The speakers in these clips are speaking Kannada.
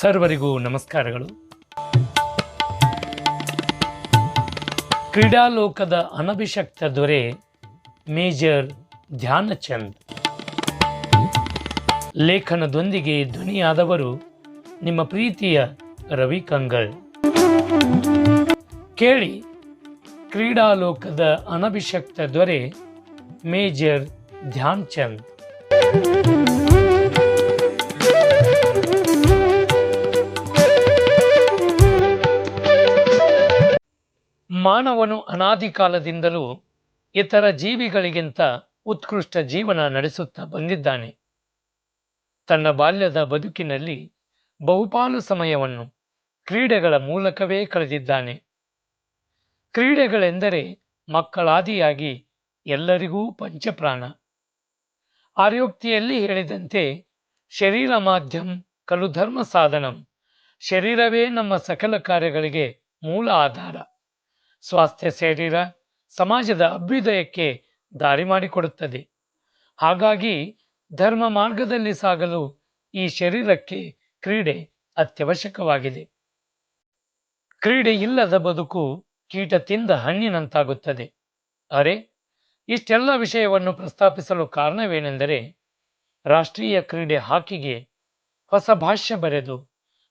ಸರ್ವರಿಗೂ ನಮಸ್ಕಾರಗಳು. ಕ್ರೀಡಾಲೋಕದ ಅನಭಿಷಕ್ತ ದೊರೆ ಮೇಜರ್ ಧ್ಯಾನಚಂದ್. ಲೇಖನದೊಂದಿಗೆ ಧ್ವನಿಯಾದವರು ನಿಮ್ಮ ಪ್ರೀತಿಯ ರವಿ ಕಂಗಳ್ ಕೇಳಿ, ಕ್ರೀಡಾಲೋಕದ ಅನಭಿಷಕ್ತ ದೊರೆ ಮೇಜರ್ ಧ್ಯಾನ್ ಮಾನವನು ಅನಾದಿ ಕಾಲದಿಂದಲೂ ಇತರ ಜೀವಿಗಳಿಗಿಂತ ಉತ್ಕೃಷ್ಟ ಜೀವನ ನಡೆಸುತ್ತಾ ಬಂದಿದ್ದಾನೆ. ತನ್ನ ಬಾಲ್ಯದ ಬದುಕಿನಲ್ಲಿ ಬಹುಪಾಲು ಸಮಯವನ್ನು ಕ್ರೀಡೆಗಳ ಮೂಲಕವೇ ಕಳೆದಿದ್ದಾನೆ. ಕ್ರೀಡೆಗಳೆಂದರೆ ಮಕ್ಕಳಾದಿಯಾಗಿ ಎಲ್ಲರಿಗೂ ಪಂಚಪ್ರಾಣ. ಆರ್ಯೋಕ್ತಿಯಲ್ಲಿ ಹೇಳಿದಂತೆ ಶರೀರ ಮಾಧ್ಯಂ ಕಲುಧರ್ಮ ಸಾಧನಂ, ಶರೀರವೇ ನಮ್ಮ ಸಕಲ ಕಾರ್ಯಗಳಿಗೆ ಮೂಲ ಆಧಾರ. ಸ್ವಾಸ್ಥ್ಯ ಶರೀರ ಸಮಾಜದ ಅಭ್ಯುದಯಕ್ಕೆ ದಾರಿ ಮಾಡಿಕೊಡುತ್ತದೆ. ಹಾಗಾಗಿ ಧರ್ಮ ಮಾರ್ಗದಲ್ಲಿ ಸಾಗಲು ಈ ಶರೀರಕ್ಕೆ ಕ್ರೀಡೆ ಅತ್ಯವಶ್ಯಕವಾಗಿದೆ. ಕ್ರೀಡೆ ಇಲ್ಲದ ಬದುಕು ಕೀಟ ತಿಂದ ಹಣ್ಣಿನಂತಾಗುತ್ತದೆ. ಅರೆ, ಇಷ್ಟೆಲ್ಲ ವಿಷಯವನ್ನು ಪ್ರಸ್ತಾಪಿಸಲು ಕಾರಣವೇನೆಂದರೆ ರಾಷ್ಟ್ರೀಯ ಕ್ರೀಡೆ ಹಾಕಿಗೆ ಹೊಸ ಭಾಷ್ಯ ಬರೆದು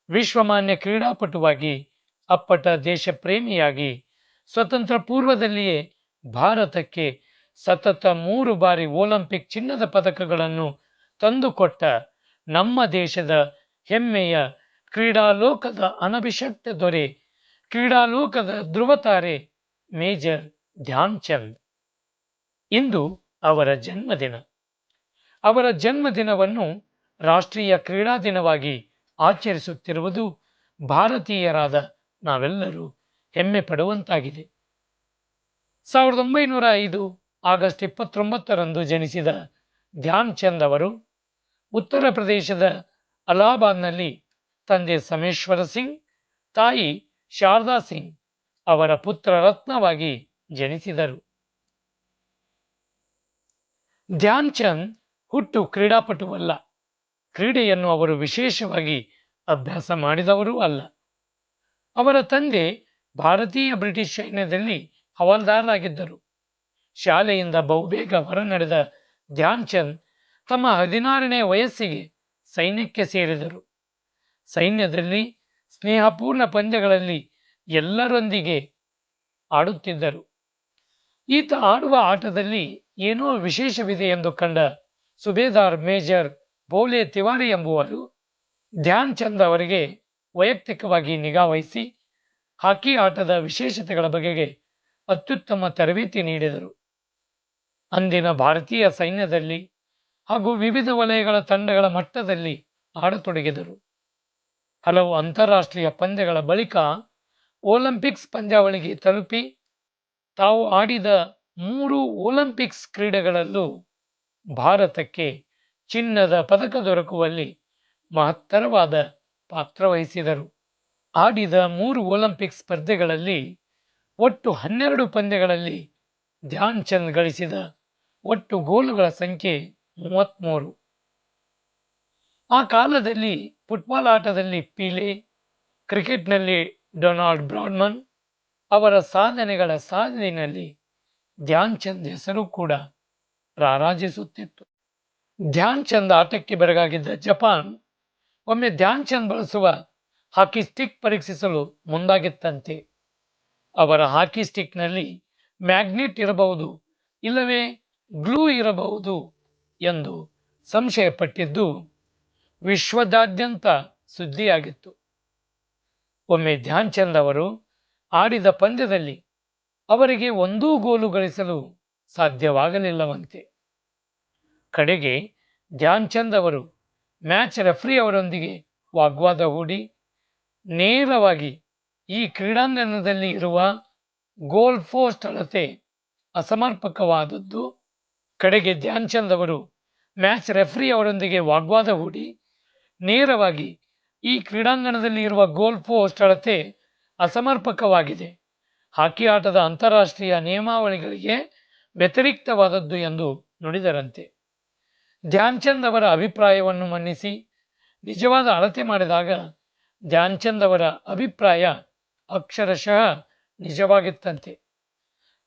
ವಿಶ್ವಮಾನ್ಯ ಕ್ರೀಡಾಪಟುವಾಗಿ ಅಪ್ಪಟ ದೇಶ ಪ್ರೇಮಿಯಾಗಿ ಸ್ವತಂತ್ರ ಪೂರ್ವದಲ್ಲಿಯೇ ಭಾರತಕ್ಕೆ ಸತತ ಮೂರು ಬಾರಿ ಒಲಿಂಪಿಕ್ ಚಿನ್ನದ ಪದಕಗಳನ್ನು ತಂದುಕೊಟ್ಟ ನಮ್ಮ ದೇಶದ ಹೆಮ್ಮೆಯ ಕ್ರೀಡಾಲೋಕದ ಅನಭಿಷಕ್ತ ದೊರೆ, ಕ್ರೀಡಾಲೋಕದ ಧ್ರುವತಾರೆ ಮೇಜರ್ ಧ್ಯಾನ್ ಚಂದ್ ಇಂದು ಅವರ ಜನ್ಮದಿನ. ಅವರ ಜನ್ಮದಿನವನ್ನು ರಾಷ್ಟ್ರೀಯ ಕ್ರೀಡಾ ದಿನವಾಗಿ ಆಚರಿಸುತ್ತಿರುವುದು ಭಾರತೀಯರಾದ ನಾವೆಲ್ಲರೂ ಹೆಮ್ಮೆ ಪಡುವಂತಾಗಿದೆ. ಸಾವಿರದ ಒಂಬೈನೂರ ಐದು ಆಗಸ್ಟ್ ಇಪ್ಪತ್ತೊಂಬತ್ತರಂದು ಜನಿಸಿದ ಧ್ಯಾನ್ ಚಂದ್ ಅವರು ಉತ್ತರ ಪ್ರದೇಶದ ಅಲಹಾಬಾದ್ನಲ್ಲಿ ತಂದೆ ಸಮೇಶ್ವರ ಸಿಂಗ್, ತಾಯಿ ಶಾರದಾ ಸಿಂಗ್ ಅವರ ಪುತ್ರ ರತ್ನವಾಗಿ ಜನಿಸಿದರು. ಧ್ಯಾನ್ ಚಂದ್ ಹುಟ್ಟು ಕ್ರೀಡಾಪಟುವಲ್ಲ. ಕ್ರೀಡೆಯನ್ನು ಅವರು ವಿಶೇಷವಾಗಿ ಅಭ್ಯಾಸ ಮಾಡಿದವರೂ ಅಲ್ಲ. ಅವರ ತಂದೆ ಭಾರತೀಯ ಬ್ರಿಟಿಷ್ ಸೈನ್ಯದಲ್ಲಿ ಹವಾಲ್ದಾರರಾಗಿದ್ದರು. ಶಾಲೆಯಿಂದ ಬಹುಬೇಗ ಹೊರ ನಡೆದ ಧ್ಯಾನ್ ಚಂದ್ ತಮ್ಮ ಹದಿನಾರನೇ ವಯಸ್ಸಿಗೆ ಸೈನ್ಯಕ್ಕೆ ಸೇರಿದರು. ಸೈನ್ಯದಲ್ಲಿ ಸ್ನೇಹಪೂರ್ಣ ಪಂದ್ಯಗಳಲ್ಲಿ ಎಲ್ಲರೊಂದಿಗೆ ಆಡುತ್ತಿದ್ದರು. ಈತ ಆಡುವ ಆಟದಲ್ಲಿ ಏನೋ ವಿಶೇಷವಿದೆ ಎಂದು ಕಂಡ ಸುಬೇದಾರ್ ಮೇಜರ್ ಬೋಲೆ ತಿವಾರಿ ಎಂಬುವರು ಧ್ಯಾನ್ ಚಂದ್ ಅವರಿಗೆ ವೈಯಕ್ತಿಕವಾಗಿ ನಿಗಾವಹಿಸಿ ಹಾಕಿ ಆಟದ ವಿಶೇಷತೆಗಳ ಬಗೆಗೆ ಅತ್ಯುತ್ತಮ ತರಬೇತಿ ನೀಡಿದರು. ಅಂದಿನ ಭಾರತೀಯ ಸೈನ್ಯದಲ್ಲಿ ಹಾಗೂ ವಿವಿಧ ವಲಯಗಳ ತಂಡಗಳ ಮಟ್ಟದಲ್ಲಿ ಆಡತೊಡಗಿದರು. ಹಲವು ಅಂತಾರಾಷ್ಟ್ರೀಯ ಪಂದ್ಯಗಳ ಬಳಿಕ ಒಲಿಂಪಿಕ್ಸ್ ಪಂದ್ಯಾವಳಿಗೆ ತಲುಪಿ ತಾವು ಆಡಿದ ಮೂರು ಒಲಿಂಪಿಕ್ಸ್ ಕ್ರೀಡೆಗಳಲ್ಲೂ ಭಾರತಕ್ಕೆ ಚಿನ್ನದ ಪದಕ ದೊರಕುವಲ್ಲಿ ಮಹತ್ತರವಾದ ಪಾತ್ರ ವಹಿಸಿದರು. ಆಡಿದ ಮೂರು ಒಲಿಂಪಿಕ್ ಸ್ಪರ್ಧೆಗಳಲ್ಲಿ ಒಟ್ಟು ಹನ್ನೆರಡು ಪಂದ್ಯಗಳಲ್ಲಿ ಧ್ಯಾನ್ ಚಂದ್ ಗಳಿಸಿದ ಒಟ್ಟು ಗೋಲುಗಳ ಸಂಖ್ಯೆ ಮೂವತ್ತ್ಮೂರು ಆ ಕಾಲದಲ್ಲಿ ಫುಟ್ಬಾಲ್ ಆಟದಲ್ಲಿ ಪೀಲೆ, ಕ್ರಿಕೆಟ್ನಲ್ಲಿ ಡೊನಾಲ್ಡ್ ಬ್ರಾಡ್ಮನ್, ಅವರ ಸಾಧನೆಗಳ ಸಾಧನೆಯಲ್ಲಿ ಧ್ಯಾನ್ ಚಂದ್ ಹೆಸರು ಕೂಡ ರಾರಾಜಿಸುತ್ತಿತ್ತು. ಧ್ಯಾನ್ ಚಂದ್ ಆಟಕ್ಕೆ ಬೆರಗಾಗಿದ್ದ ಜಪಾನ್ ಒಮ್ಮೆ ಧ್ಯಾನ್ ಚಂದ್ ಬಳಸುವ ಹಾಕಿ ಸ್ಟಿಕ್ ಪರೀಕ್ಷಿಸಲು ಮುಂದಾಗಿತ್ತಂತೆ. ಅವರ ಹಾಕಿ ಸ್ಟಿಕ್ನಲ್ಲಿ ಮ್ಯಾಗ್ನೆಟ್ ಇರಬಹುದು, ಇಲ್ಲವೇ ಗ್ಲೂ ಇರಬಹುದು ಎಂದು ಸಂಶಯಪಟ್ಟಿದ್ದು ವಿಶ್ವದಾದ್ಯಂತ ಸುದ್ದಿಯಾಗಿತ್ತು. ಒಮ್ಮೆ ಧ್ಯಾನ್ ಚಂದ್ ಅವರು ಆಡಿದ ಪಂದ್ಯದಲ್ಲಿ ಅವರಿಗೆ ಒಂದೂ ಗೋಲು ಗಳಿಸಲು ಸಾಧ್ಯವಾಗಲಿಲ್ಲವಂತೆ. ಕಡೆಗೆ ಧ್ಯಾನ್ ಚಂದ್ ಅವರು ಮ್ಯಾಚ್ ರೆಫ್ರಿ ಅವರೊಂದಿಗೆ ವಾಗ್ವಾದ ಹೂಡಿ ನೇರವಾಗಿ ಈ ಕ್ರೀಡಾಂಗಣದಲ್ಲಿ ಇರುವ ಗೋಲ್ ಪೋಸ್ಟ್ ಅಳತೆ ಅಸಮರ್ಪಕವಾದದ್ದು. ಕಡೆಗೆ ಧ್ಯಾನ್ ಚಂದ್ ಅವರು ಮ್ಯಾಚ್ ರೆಫ್ರಿ ಅವರೊಂದಿಗೆ ವಾಗ್ವಾದ ಹೂಡಿ, ನೇರವಾಗಿ ಈ ಕ್ರೀಡಾಂಗಣದಲ್ಲಿ ಇರುವ ಗೋಲ್ ಪೋಸ್ಟ್ ಅಳತೆ ಅಸಮರ್ಪಕವಾಗಿದೆ. ಹಾಕಿ ಆಟದ ಅಂತಾರಾಷ್ಟ್ರೀಯ ನಿಯಮಾವಳಿಗಳಿಗೆ ವ್ಯತಿರಿಕ್ತವಾದದ್ದು ಎಂದು ನುಡಿದರಂತೆ. ಧ್ಯಾನ್ ಚಂದ್ ಅವರ ಅಭಿಪ್ರಾಯವನ್ನು ಮನ್ನಿಸಿ, ನಿಜವಾದ ಅಳತೆ ಮಾಡಿದಾಗ ಧ್ಯಾನ್ ಚಂದ್ ಅವರ ಅಭಿಪ್ರಾಯ ಅಕ್ಷರಶಃ ನಿಜವಾಗಿತ್ತಂತೆ.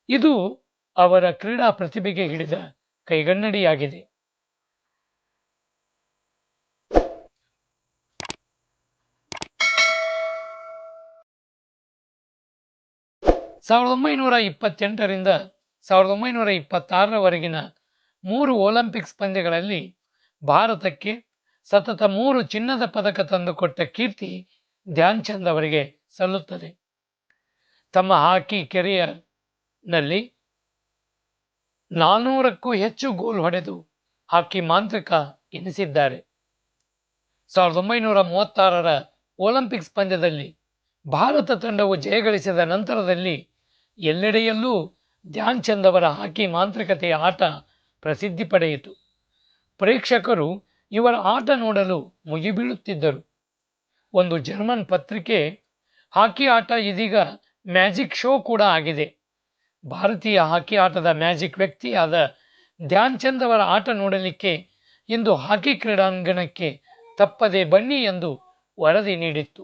ಇದು ಅವರ ಕ್ರೀಡಾ ಪ್ರತಿಭೆಗೆ ಹಿಡಿದ ಕೈಗನ್ನಡಿಯಾಗಿದೆ. ಸಾವಿರದ ಒಂಬೈನೂರ ಇಪ್ಪತ್ತೆಂಟರಿಂದ ಸಾವಿರದ ಒಂಬೈನೂರ ಇಪ್ಪತ್ತಾರರವರೆಗಿನ ಮೂರು ಒಲಿಂಪಿಕ್ಸ್ ಪಂದ್ಯಗಳಲ್ಲಿ ಭಾರತಕ್ಕೆ ಸತತ ಮೂರು ಚಿನ್ನದ ಪದಕ ತಂದುಕೊಟ್ಟ ಕೀರ್ತಿ ಧ್ಯಾನ್ ಚಂದ್ ಅವರಿಗೆ ಸಲ್ಲುತ್ತದೆ. ತಮ್ಮ ಹಾಕಿ ಕೆರಿಯರ್ನಲ್ಲಿ ನಾನ್ನೂರಕ್ಕೂ ಹೆಚ್ಚು ಗೋಲ್ ಹೊಡೆದು ಹಾಕಿ ಮಾಂತ್ರಿಕ ಎನಿಸಿದ್ದಾರೆ. ಸಾವಿರದ ಒಂಬೈನೂರ ಮೂವತ್ತಾರರ ಒಲಿಂಪಿಕ್ಸ್ ಪಂದ್ಯದಲ್ಲಿ ಭಾರತ ತಂಡವು ಜಯಗಳಿಸಿದ ನಂತರದಲ್ಲಿ ಎಲ್ಲೆಡೆಯಲ್ಲೂ ಧ್ಯಾನ್ ಚಂದ್ ಅವರ ಹಾಕಿ ಮಾಂತ್ರಿಕತೆಯ ಆಟ ಪ್ರಸಿದ್ಧಿ ಪಡೆಯಿತು. ಪ್ರೇಕ್ಷಕರು ಇವರ ಆಟ ನೋಡಲು ಮುಗಿಬೀಳುತ್ತಿದ್ದರು. ಒಂದು ಜರ್ಮನ್ ಪತ್ರಿಕೆ, ಹಾಕಿ ಆಟ ಇದೀಗ ಮ್ಯಾಜಿಕ್ ಶೋ ಕೂಡ ಆಗಿದೆ. ಭಾರತೀಯ ಹಾಕಿ ಆಟದ ಮ್ಯಾಜಿಕ್ ವ್ಯಕ್ತಿಯಾದ ಧ್ಯಾನ್ ಚಂದ್ ಅವರ ಆಟ ನೋಡಲಿಕ್ಕೆ ಇಂದು ಹಾಕಿ ಕ್ರೀಡಾಂಗಣಕ್ಕೆ ತಪ್ಪದೆ ಬನ್ನಿ ಎಂದು ವರದಿ ನೀಡಿತ್ತು.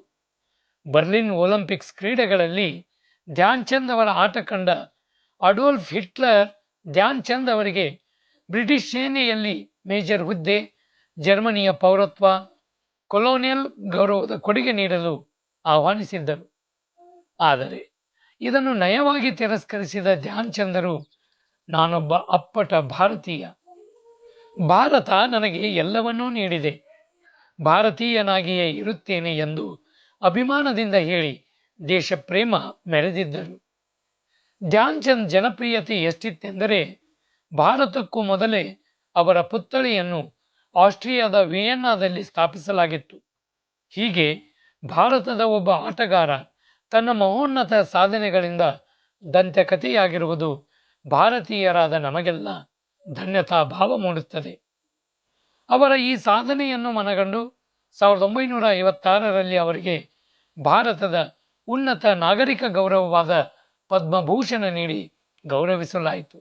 ಬರ್ಲಿನ್ ಒಲಿಂಪಿಕ್ಸ್ ಕ್ರೀಡೆಗಳಲ್ಲಿ ಧ್ಯಾನ್ ಚಂದ್ ಅವರ ಆಟ ಕಂಡ ಅಡೋಲ್ಫ್ ಹಿಟ್ಲರ್ ಧ್ಯಾನ್ ಚಂದ್ ಅವರಿಗೆ ಬ್ರಿಟಿಷ್ ಸೇನೆಯಲ್ಲಿ ಮೇಜರ್ ಹುದ್ದೆ ಜರ್ಮನಿಯ ಪೌರತ್ವ, ಕೊಲೋನಿಯಲ್ ಗೌರವದ ಕೊಡುಗೆ ನೀಡಲು ಆಹ್ವಾನಿಸಿದ್ದರು. ಆದರೆ ಇದನ್ನು ನಯವಾಗಿ ತಿರಸ್ಕರಿಸಿದ ಧ್ಯಾನ್ ಚಂದರು, ನಾನೊಬ್ಬ ಅಪ್ಪಟ ಭಾರತೀಯ. ಭಾರತ ನನಗೆ ಎಲ್ಲವನ್ನೂ ನೀಡಿದೆ. ಭಾರತೀಯನಾಗಿಯೇ ಇರುತ್ತೇನೆ ಎಂದು ಅಭಿಮಾನದಿಂದ ಹೇಳಿ ದೇಶ ಪ್ರೇಮ ಮೆರೆದಿದ್ದರು. ಧ್ಯಾನ್ ಚಂದ್ ಜನಪ್ರಿಯತೆ ಎಷ್ಟಿತ್ತೆಂದರೆ, ಭಾರತಕ್ಕೂ ಮೊದಲೇ ಅವರ ಪುತ್ಥಳಿಯನ್ನು ಆಸ್ಟ್ರಿಯಾದ ವಿಯೆನ್ನಾದಲ್ಲಿ ಸ್ಥಾಪಿಸಲಾಗಿತ್ತು. ಹೀಗೆ ಭಾರತದ ಒಬ್ಬ ಆಟಗಾರ ತನ್ನ ಮಹೋನ್ನತ ಸಾಧನೆಗಳಿಂದ ದಂತಕಥೆಯಾಗಿರುವುದು ಭಾರತೀಯರಾದ ನಮಗೆಲ್ಲ ಧನ್ಯತಾ ಭಾವ ಮೂಡುತ್ತದೆ. ಅವರ ಈ ಸಾಧನೆಯನ್ನು ಮನಗಂಡು ಸಾವಿರದ ಒಂಬೈನೂರ ಐವತ್ತಾರರಲ್ಲಿ ಅವರಿಗೆ ಭಾರತದ ಉನ್ನತ ನಾಗರಿಕ ಗೌರವವಾದ ಪದ್ಮಭೂಷಣ ನೀಡಿ ಗೌರವಿಸಲಾಯಿತು.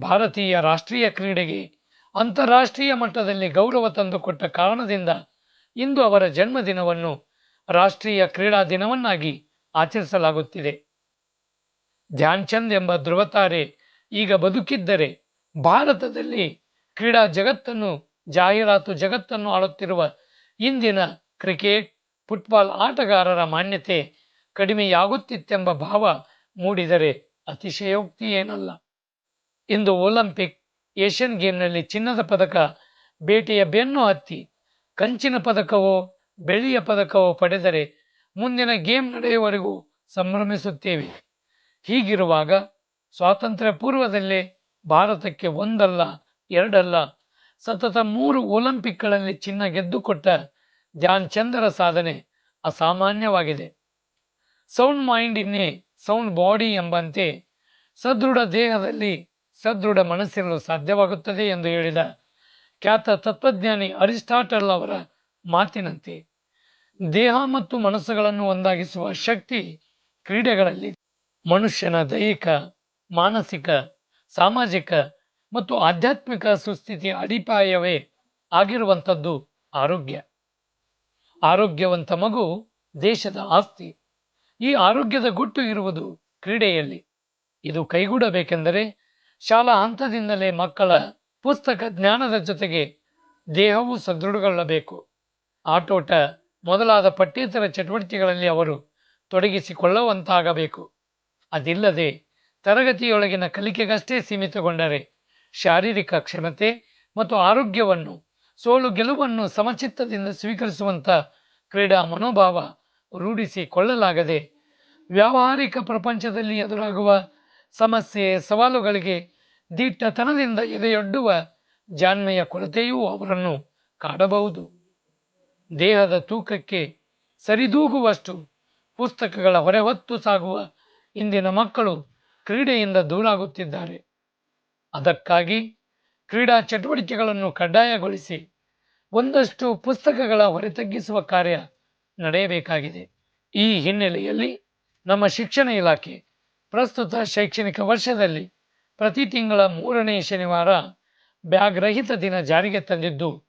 ಭಾರತೀಯ ರಾಷ್ಟ್ರೀಯ ಕ್ರೀಡೆಗೆ ಅಂತಾರಾಷ್ಟ್ರೀಯ ಮಟ್ಟದಲ್ಲಿ ಗೌರವ ತಂದುಕೊಟ್ಟ ಕಾರಣದಿಂದ ಇಂದು ಅವರ ಜನ್ಮದಿನವನ್ನು ರಾಷ್ಟ್ರೀಯ ಕ್ರೀಡಾ ದಿನವನ್ನಾಗಿ ಆಚರಿಸಲಾಗುತ್ತಿದೆ. ಧ್ಯಾನ್ ಚಂದ್ ಎಂಬ ಧ್ರುವತಾರೆ ಈಗ ಬದುಕಿದ್ದರೆ ಭಾರತದಲ್ಲಿ ಕ್ರೀಡಾ ಜಗತ್ತನ್ನು, ಜಾಹೀರಾತು ಜಗತ್ತನ್ನು ಆಳುತ್ತಿರುವ ಇಂದಿನ ಕ್ರಿಕೆಟ್, ಫುಟ್ಬಾಲ್ ಆಟಗಾರರ ಮಾನ್ಯತೆ ಕಡಿಮೆಯಾಗುತ್ತಿತ್ತೆಂಬ ಭಾವ ಮೂಡಿದರೆ ಅತಿಶಯೋಕ್ತಿ ಏನಲ್ಲ. ಇಂದು ಒಲಿಂಪಿಕ್ ಏಷ್ಯನ್ ಗೇಮ್ನಲ್ಲಿ ಚಿನ್ನದ ಪದಕ, ಬೇಟೆಯ ಬೆನ್ನು ಹತ್ತಿ, ಕಂಚಿನ ಪದಕವೋ, ಬೆಳ್ಳಿಯ ಪದಕವೋ ಪಡೆದರೆ ಮುಂದಿನ ಗೇಮ್ ನಡೆಯುವವರೆಗೂ ಸಂಭ್ರಮಿಸುತ್ತೇವೆ. ಹೀಗಿರುವಾಗ ಸ್ವಾತಂತ್ರ್ಯ ಪೂರ್ವದಲ್ಲೇ ಭಾರತಕ್ಕೆ ಒಂದಲ್ಲ, ಎರಡಲ್ಲ, ಸತತ ಮೂರು ಒಲಿಂಪಿಕ್ಗಳಲ್ಲಿ ಚಿನ್ನ ಗೆದ್ದುಕೊಟ್ಟ ಧ್ಯಾನ್ ಚಂದರ ಸಾಧನೆ ಅಸಾಮಾನ್ಯವಾಗಿದೆ. Sound mind in a sound body ಎಂಬಂತೆ ಸದೃಢ ದೇಹದಲ್ಲಿ ಸದೃಢ ಮನಸ್ಸಿರಲು ಸಾಧ್ಯವಾಗುತ್ತದೆ ಎಂದು ಹೇಳಿದ ಖ್ಯಾತ ತತ್ವಜ್ಞಾನಿ ಅರಿಸ್ಟಾಟಲ್ ಅವರ ಮಾತಿನಂತೆ, ದೇಹ ಮತ್ತು ಮನಸ್ಸುಗಳನ್ನು ಒಂದಾಗಿಸುವ ಶಕ್ತಿ ಕ್ರೀಡೆಗಳಲ್ಲಿ ಮನುಷ್ಯನ ದೈಹಿಕ, ಮಾನಸಿಕ, ಸಾಮಾಜಿಕ ಮತ್ತು ಆಧ್ಯಾತ್ಮಿಕ ಸುಸ್ಥಿತಿಯ ಅಡಿಪಾಯವೇ ಆಗಿರುವಂಥದ್ದು ಆರೋಗ್ಯ. ಆರೋಗ್ಯವಂತ ಮಗು ದೇಶದ ಆಸ್ತಿ. ಈ ಆರೋಗ್ಯದ ಗುಟ್ಟು ಇರುವುದು ಕ್ರೀಡೆಯಲ್ಲಿ. ಇದು ಕೈಗೂಡಬೇಕೆಂದರೆ ಶಾಲಾ ಹಂತದಿಂದಲೇ ಮಕ್ಕಳ ಪುಸ್ತಕ ಜ್ಞಾನದ ಜೊತೆಗೆ ದೇಹವೂ ಸದೃಢಗೊಳ್ಳಬೇಕು. ಆಟೋಟ ಮೊದಲಾದ ಪಠ್ಯೇತರ ಚಟುವಟಿಕೆಗಳಲ್ಲಿ ಅವರು ತೊಡಗಿಸಿಕೊಳ್ಳುವಂತಾಗಬೇಕು. ಅದಿಲ್ಲದೆ ತರಗತಿಯೊಳಗಿನ ಕಲಿಕೆಗಷ್ಟೇ ಸೀಮಿತಗೊಂಡರೆ ಶಾರೀರಿಕ ಕ್ಷಮತೆ ಮತ್ತು ಆರೋಗ್ಯವನ್ನು, ಸೋಲು ಗೆಲುವನ್ನು ಸಮಚಿತ್ತದಿಂದ ಸ್ವೀಕರಿಸುವಂಥ ಕ್ರೀಡಾ ಮನೋಭಾವ ರೂಢಿಸಿಕೊಳ್ಳಲಾಗದೆ ವ್ಯಾವಹಾರಿಕ ಪ್ರಪಂಚದಲ್ಲಿ ಎದುರಾಗುವ ಸಮಸ್ಯೆ, ಸವಾಲುಗಳಿಗೆ ದಿಟ್ಟತನದಿಂದ ಎದೆಯೊಡ್ಡುವ ಜಾಣ್ಮೆಯ ಕೊರತೆಯೂ ಅವರನ್ನು ಕಾಡಬಹುದು. ದೇಹದ ತೂಕಕ್ಕೆ ಸರಿದೂಗುವಷ್ಟು ಪುಸ್ತಕಗಳ ಹೊರೆ ಹೊತ್ತು ಸಾಗುವ ಇಂದಿನ ಮಕ್ಕಳು ಕ್ರೀಡೆಯಿಂದ ದೂರಾಗುತ್ತಿದ್ದಾರೆ. ಅದಕ್ಕಾಗಿ ಕ್ರೀಡಾ ಚಟುವಟಿಕೆಗಳನ್ನು ಕಡ್ಡಾಯಗೊಳಿಸಿ ಒಂದಷ್ಟು ಪುಸ್ತಕಗಳ ಹೊರೆ ತಗ್ಗಿಸುವ ಕಾರ್ಯ ನಡೆಯಬೇಕಾಗಿದೆ. ಈ ಹಿನ್ನೆಲೆಯಲ್ಲಿ ನಮ್ಮ ಶಿಕ್ಷಣ ಇಲಾಖೆ ಪ್ರಸ್ತುತ ಶೈಕ್ಷಣಿಕ ವರ್ಷದಲ್ಲಿ ಪ್ರತಿ ತಿಂಗಳ ಮೂರನೇ ಶನಿವಾರ ಬ್ಯಾಗ್ ರಹಿತ ದಿನ ಜಾರಿಗೆ ತಂದಿದ್ದು,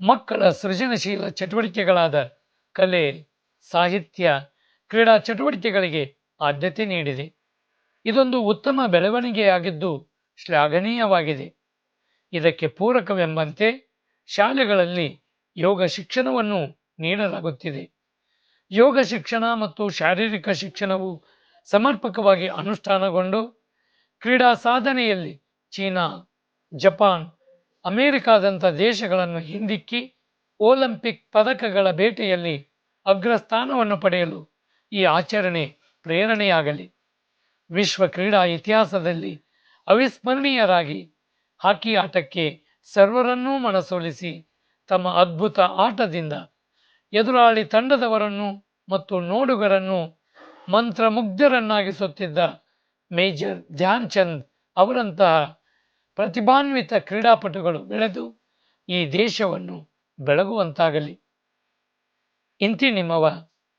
ಮಕ್ಕಳ ಸೃಜನಶೀಲ ಚಟುವಟಿಕೆಗಳಾದ ಕಲೆ, ಸಾಹಿತ್ಯ, ಕ್ರೀಡಾ ಚಟುವಟಿಕೆಗಳಿಗೆ ಆದ್ಯತೆ ನೀಡಿದೆ. ಇದೊಂದು ಉತ್ತಮ ಬೆಳವಣಿಗೆಯಾಗಿದ್ದು ಶ್ಲಾಘನೀಯವಾಗಿದೆ. ಇದಕ್ಕೆ ಪೂರಕವೆಂಬಂತೆ ಶಾಲೆಗಳಲ್ಲಿ ಯೋಗ ಶಿಕ್ಷಣವನ್ನು ನೀಡಲಾಗುತ್ತಿದೆ. ಯೋಗ ಶಿಕ್ಷಣ ಮತ್ತು ಶಾರೀರಿಕ ಶಿಕ್ಷಣವು ಸಮರ್ಪಕವಾಗಿ ಅನುಷ್ಠಾನಗೊಂಡು ಕ್ರೀಡಾ ಸಾಧನೆಯಲ್ಲಿ ಚೀನಾ, ಜಪಾನ್, ಅಮೇರಿಕಾದಂಥ ದೇಶಗಳನ್ನು ಹಿಂದಿಕ್ಕಿ ಒಲಿಂಪಿಕ್ ಪದಕಗಳ ಬೇಟೆಯಲ್ಲಿ ಅಗ್ರಸ್ಥಾನವನ್ನು ಪಡೆಯಲು ಈ ಆಚರಣೆ ಪ್ರೇರಣೆಯಾಗಲಿ. ವಿಶ್ವ ಕ್ರೀಡಾ ಇತಿಹಾಸದಲ್ಲಿ ಅವಿಸ್ಮರಣೀಯರಾಗಿ ಹಾಕಿ ಆಟಕ್ಕೆ ಸರ್ವರನ್ನೂ ಮನಸೋಲಿಸಿ ತಮ್ಮ ಅದ್ಭುತ ಆಟದಿಂದ ಎದುರಾಳಿ ತಂಡದವರನ್ನು ಮತ್ತು ನೋಡುಗರನ್ನು ಮಂತ್ರಮುಗ್ಧರನ್ನಾಗಿಸುತ್ತಿದ್ದ ಮೇಜರ್ ಧ್ಯಾನ್ ಚಂದ್ ಅವರಂತಹ ಪ್ರತಿಭಾನ್ವಿತ ಕ್ರೀಡಾಪಟುಗಳು ಬೆಳೆದು ಈ ದೇಶವನ್ನು ಬೆಳಗುವಂತಾಗಲಿ. ಇಂತಿ ನಿಮ್ಮವ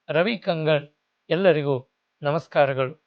ರವಿ ಕಂಗಳ್ ಎಲ್ಲರಿಗೂ ನಮಸ್ಕಾರಗಳು.